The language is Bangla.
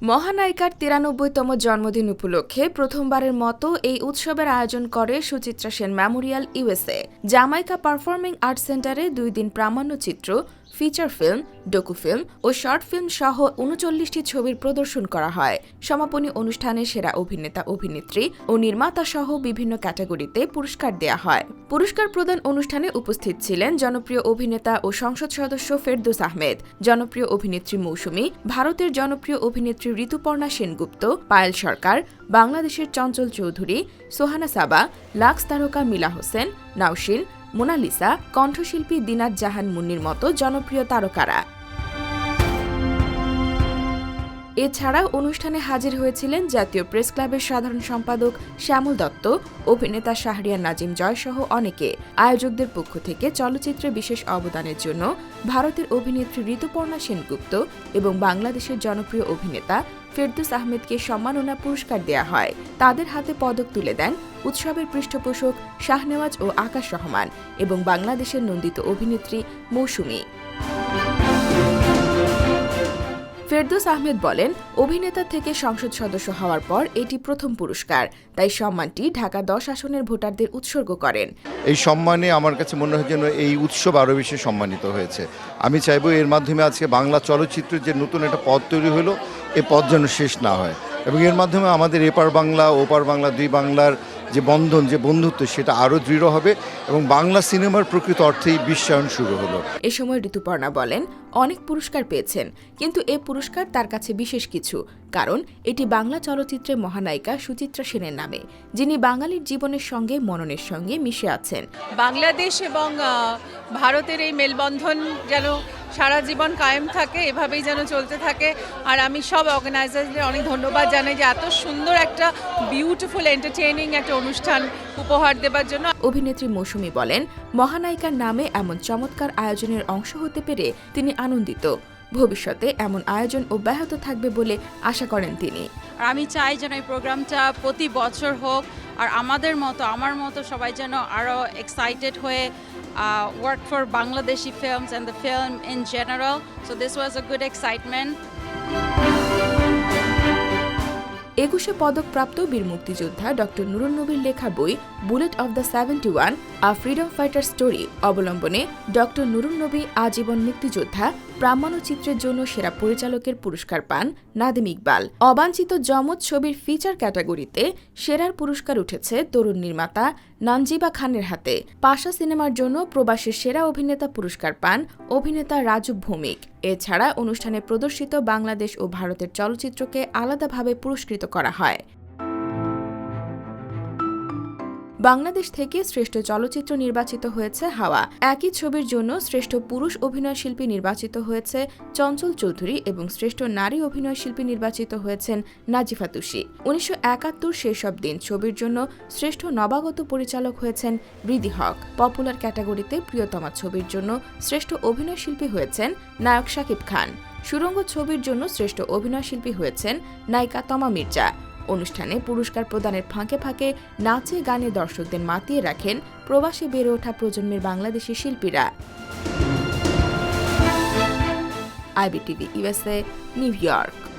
মহানায়িকার তিরানব্বইতম জন্মদিন উপলক্ষে প্রথমবারের মতো এই উৎসবের আয়োজন করে Suchitra Sen memorial USA Jamaica performing art সেন্টারে দুই দিন প্রামাণ্যচিত্র ফিচার ফিল্ম ডকু ফিল্ম ও শর্ট ফিল্ম সহ উনচল্লিশটি ছবির প্রদর্শন করা হয়। সমাপনী অনুষ্ঠানে সেরা অভিনেতা, অভিনেত্রী ও নির্মাতা সহ বিভিন্ন ক্যাটাগরিতে পুরস্কার দেয়া হয়। পুরস্কার প্রদান অনুষ্ঠানে উপস্থিত ছিলেন জনপ্রিয় অভিনেতা ও সংসদ সদস্য ফেরদৌস আহমেদ, জনপ্রিয় অভিনেত্রী মৌসুমী, ভারতের জনপ্রিয় অভিনেত্রী ঋতুপর্ণা সেনগুপ্ত, পায়েল সরকার, বাংলাদেশের চঞ্চল চৌধুরী, সোহানা সাবা, লাক্স তারকা মিলা হোসেন, নাওশিন মোনালিসা কণ্ঠশিল্পী দিনাত জাহান মুন্নির মতো জনপ্রিয় তারকারা। এছাড়াও অনুষ্ঠানে হাজির হয়েছিলেন জাতীয় প্রেস ক্লাবের সাধারণ সম্পাদক শ্যামল দত্ত, অভিনেতা শাহরিয়ার নাজিম জয় সহ অনেকে। আয়োজকদের পক্ষ থেকে চলচ্চিত্রে বিশেষ অবদানের জন্য ভারতের অভিনেত্রী ঋতুপর্ণা সেনগুপ্ত এবং বাংলাদেশের জনপ্রিয় অভিনেতা ফেরদুস আহমেদকে সম্মাননা পুরস্কার দেয়া হয়। তাদের হাতে পদক তুলে দেন উৎসবের পৃষ্ঠপোষক শাহনেওয়াজ ও আকাশ রহমান এবং বাংলাদেশের নন্দিত অভিনেত্রী মৌসুমী। ফেরদৌস আহমেদ বলেন, অভিনেতা থেকে সংসদ সদস্য হওয়ার পর এটি প্রথম পুরস্কার, তাই সম্মানটি ঢাকা দশ আসনের ভোটারদের উৎসর্গ করেন। এই সম্মানে আমার কাছে মনে হয় যেন এই উৎসব আরও বেশি সম্মানিত হয়েছে। আমি চাইব এর মাধ্যমে আজকে বাংলা চলচ্চিত্রের যে নতুন একটা পথ তৈরি হলো, এ পথ যেন শেষ না হয়। এবং এর মাধ্যমে আমাদের এপার বাংলা, ওপার বাংলা, দুই বাংলার যে বন্ধন যে বন্ধুত্ব সেটা আরও দৃঢ় হবে এবং বাংলা সিনেমার প্রকৃত অর্থেই বিশ্বায়ন শুরু হলো। এ সময় ঋতুপর্ণা বলেন অনেক পুরস্কার পেয়েছেন কিন্তু এ পুরস্কার তার কাছে বিশেষ কিছু কারণ এটি বাংলা চলচ্চিত্রের মহানায়িকা সুচিত্রা সেনের নামে যিনি বাঙালির জীবনের সঙ্গে মননের সঙ্গে মিশে আছেন। বাংলাদেশ এবং ভারতের এই মেলবন্ধন যেন সারা জীবন কায়েম থাকে এভাবেই যেন চলতে থাকে। আর আমি সব অর্গানাইজারদের অনেক ধন্যবাদ জানাই যে এত সুন্দর একটা বিউটিফুল এন্টারটেইনিং একটা অনুষ্ঠান উপহার দেবার জন্য। অভিনেত্রী মৌসুমি বলেন মহানায়িকার নামে এমন চমৎকার আয়োজনের অংশ হতে পেরে তিনি আনন্দিত। ভবিষ্যতে এমন আয়োজন অব্যাহত থাকবে বলে আশা করেন তিনি। আমি চাই যেন এই প্রোগ্রামটা প্রতি বছর হোক আর আমাদের মতো, আমার মতো সবাই যেন আরও এক্সাইটেড হয়ে work for Bangladeshi films and the film in general so this was a good excitement Ekushey পদকপ্রাপ্ত বীর মুক্তিযোদ্ধা ডক্টর নুরুল নবীর লেখা বই bullet of the seventy one a freedom fighter story অবলম্বনে ডক্টর নুরুল নবী আজীবন মুক্তিযোদ্ধা প্রামাণ্যচিত্রের জন্য সেরা পরিচালকের পুরস্কার পান নাদিম ইকবাল। অবাঞ্ছিত জমজ ছবির ফিচার ক্যাটাগরিতে সেরার পুরস্কার উঠেছে তরুণ নির্মাতা নানজিবা খানের হাতে পাশা সিনেমার জন্য প্রবাসের সেরা অভিনেতা পুরস্কার পান অভিনেতা রাজু ভৌমিক। এছাড়া অনুষ্ঠানে প্রদর্শিত বাংলাদেশ ও ভারতের চলচ্চিত্রকে আলাদাভাবে পুরস্কৃত করা হয়। বাংলাদেশ থেকে শ্রেষ্ঠ চলচ্চিত্র নির্বাচিত হয়েছে হাওয়া। একই ছবির জন্য শ্রেষ্ঠ পুরুষ অভিনয়শিল্পী নির্বাচিত হয়েছে চঞ্চল চৌধুরী এবং শ্রেষ্ঠ নারী অভিনয়শিল্পী নির্বাচিত হয়েছেন নাজিফা তুষি উনিশশো একাত্তর সেসব দিন ছবির জন্য শ্রেষ্ঠ নবাগত পরিচালক হয়েছেন বৃদি হক। পপুলার ক্যাটাগরিতে প্রিয়তমা ছবির জন্য শ্রেষ্ঠ অভিনয়শিল্পী হয়েছেন নায়ক শাকিব খান। সুরঙ্গ ছবির জন্য শ্রেষ্ঠ অভিনয়শিল্পী হয়েছেন নায়িকা তমা মির্জা। অনুষ্ঠানে পুরস্কার প্রদানের ফাঁকে ফাঁকে নাচে গানে দর্শকদের মাতিয়ে রাখেন প্রবাসী বেড়ে ওঠা প্রজন্মের বাংলাদেশি শিল্পীরা। IBTV USA New York.